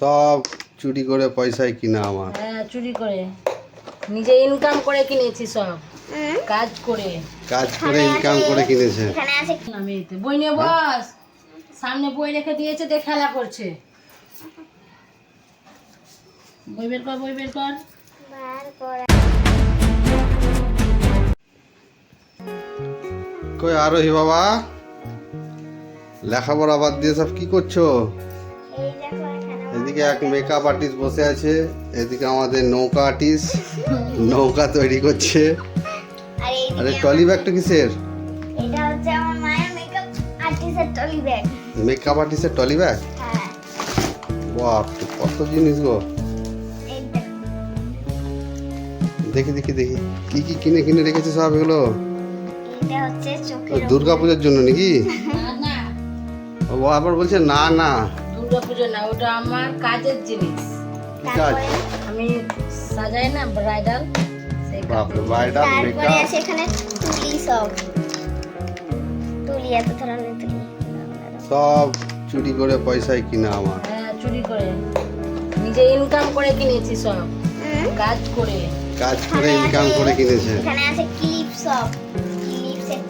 সব চুরি করে পয়সায় কিনা আমার। হ্যাঁ চুরি করে। নিজে ইনকাম করে কিনেছি সব। কাজ করে। কাজ করে ইনকাম করে কিনেছে। এখানে আছে আমি এতে বই নিয়ে বস। সামনে বই রেখে দিয়েছে দিয়ে খেলা করছে। বই বের কর বই বের কর। বার করা। কই আরোহী বাবা? লেখাপড়া বাদ দিয়ে সব কি করছ? দেখো এদিকে এক মেকআপ আর্টিস্ট বসে আছে এদিকে আমাদের নৌকা আর্টিস্ট নৌকা তৈরি করছে। আর ট্রলি ব্যাগটা কিসের? এটা হচ্ছে আমার মায়ের মেকআপ আর্টিস্টের টলি ব্যাগ। মেকআপ আর্টিস্টের ট্রলি ব্যাগ? হ্যাঁ। বাপ কত জিনিস গো। দেখি। দেখি দেখি কি কি কিনে কিনে রেখেছে সব এগুলো? এটা দুর্গা পূজার জন্য নাকি? না না। ও আবার বলছে না না। দুর্গা পুজো না ওটা আমার কাজের জিনিস। কাজ? আমি সাজাই না ব্রাইডাল সেই বাপরে তারপরে তুলি সব। তুলি এত ধরনের তুলি। সব চুরি করে পয়সায় কিনা আমার। হ্যাঁ চুরি করে। নিজে ইনকাম করে কিনেছি সব। হুম। কাজ করে। কাজ করে ইনকাম করে কিনেছে। এখানে আছে ক্লিপ সব। ক্লিপ সেট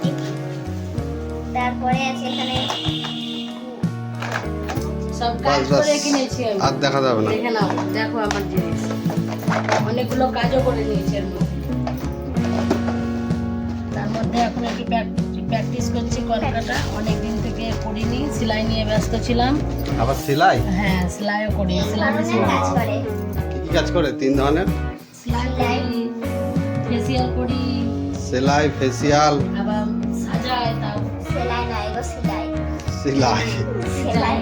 তারপরে আছে এখানে সব বাস, কাজ বাস। করে কিনেছি আমি। আর দেখা যাবে না। দেখে নাও দেখো আমার জিনিস। অনেকগুলো কাজও করে নিয়েছি এর মধ্যে। তার মধ্যে এখন একটু প্র্যাকটিস করছি কলকাতা। অনেক দিন থেকে করিনি সেলাই নিয়ে ব্যস্ত ছিলাম। আবার সেলাই? হ্যাঁ সেলাইও করি সেলাই কাজ করে। কি কি কাজ করে তিন ধরনের? সেলাই করি ফেসিয়াল করি। সেলাই ফেসিয়াল আবার সাজাই তাও। সেলাই না এগো সেলাই। সেলাই। সেলাই।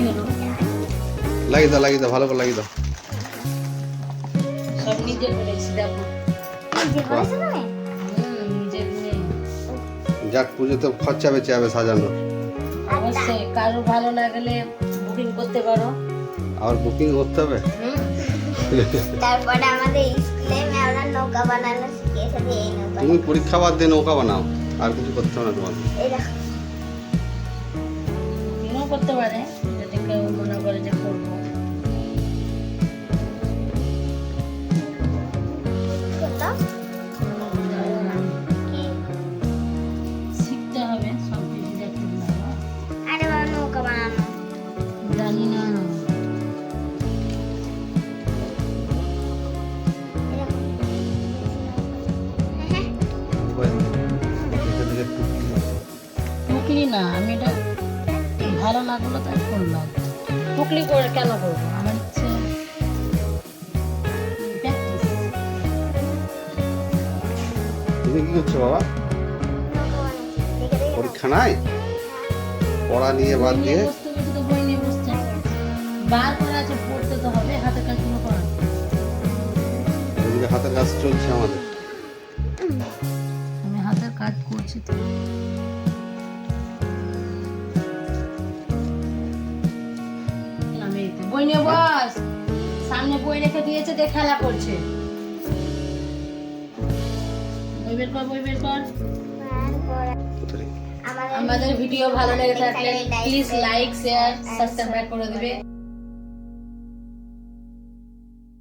হলো। লাগিয়ে দাও লাগিয়ে দাও ভালো করে লাগিয়ে দাও। সব নিজে করেছি দেখো। যাক পুজোতে খরচা বেঁচে যাবে সাজানো। অবশ্যই কারও ভালো লাগলে বুকিং করতে পারো। আর বুকিং করতে হবে? হুম। তারপরে আমাদের স্কুলে ম্যামরা নৌকা বানানো শিখিয়েছে এই নৌকা তুমি পরীক্ষা বাদ দিয়ে নৌকা বানাও আর কিছু করতে হবে না তোমার এই দেখো। করতে পারে। না আমি এটা ভালো লাগল তাই করলাম। টুকলি করে কেন করব? আমার ইচ্ছে তুমি কি করছ বাবা? পরীক্ষা নাই পড়া নিয়ে বাদ দিয়ে? বই নিয়ে বসছে। বার করে আছে পড়তে তো হবে হাতে কাজগুলো করা হাতের কাজ চলছে আমাদের। আমি হাতের কাজ করছি তো। নিয়ে বস। সামনে বই রেখে দিয়েছে দিয়ে খেলা করছে। বই বের কর বই বের কর। আমাদের ভিডিও ভালো লেগে থাকলে প্লিজ লাইক শেয়ার সাবস্ক্রাইব করে দিবে।